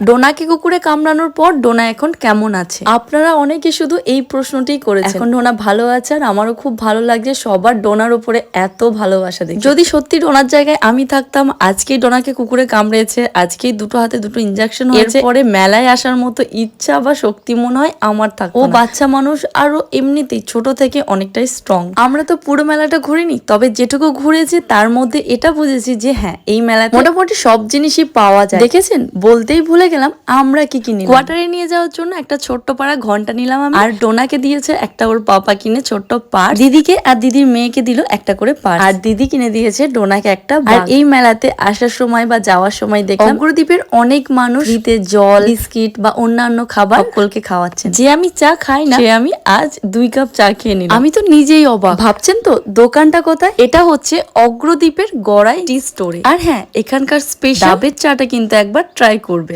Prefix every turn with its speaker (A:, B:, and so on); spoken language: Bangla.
A: ডোনাকে কুকুরে কামড়ানোর পর ডোনা এখন কেমন আছে? আপনারা অনেকে শুধু এই প্রশ্নটি করেছেন। এখন ডোনা ভালো আছে আর আমারও খুব ভালো লাগছে সবার ডোনার উপরে এত ভালোবাসা দেখে। যদি সত্যি ডোনার জায়গায় আমি থাকতাম আজকেই ডোনাকে কুকুরে কামড়েছে আজকেই দুটো হাতে দুটো ইঞ্জেকশন হয়েছে। পরে মেলায় আসার মতো ইচ্ছা বা শক্তি মনে হয় আমার থাকতো ও বাচ্চা মানুষ আরও এমনিতেই ছোট থেকে অনেকটাই স্ট্রং আমরা তো পুরো মেলাটা ঘুরিনি তবে যেটুকু ঘুরেছি তার মধ্যে এটা বুঝেছি যে হ্যাঁ এই মেলাতে মোটামুটি সব জিনিসই পাওয়া যায়। দেখেছেন? বলতেই ভুলে গেলাম আমরা কি কিনি কোয়ার্টারে নিয়ে যাওয়ার জন্য একটা ছোট্ট পাড়া ঘণ্টা নিলাম আমি। আর ডোনাকে দিয়েছে একটা ওর পাপা কিনে ছোট্ট পার দিদিকে আর দিদির মেয়েকে দিল একটা করে পার আর দিদি কিনে দিয়েছে ডোনাকে একটা আর এই মেলাতে আসার সময় বা যাওয়ার সময় দেখলাম অগ্রদ্বীপের অনেক মানুষ দিতে জল বিস্কিট বা অন্যান্য খাবার সকলকে খাওয়াচ্ছেন। যে আমি চা খাই না সে আমি আজ দুই কাপ চা খেয়ে নিলাম। আমি তো নিজেই অবাক। ভাবছেন তো দোকানটা কোথায়? এটা হচ্ছে অগ্রদ্বীপের গড়াই টি স্টোরে। আর হ্যাঁ এখানকার স্পেশাল চাটা কিন্তু একবার ট্রাই করবে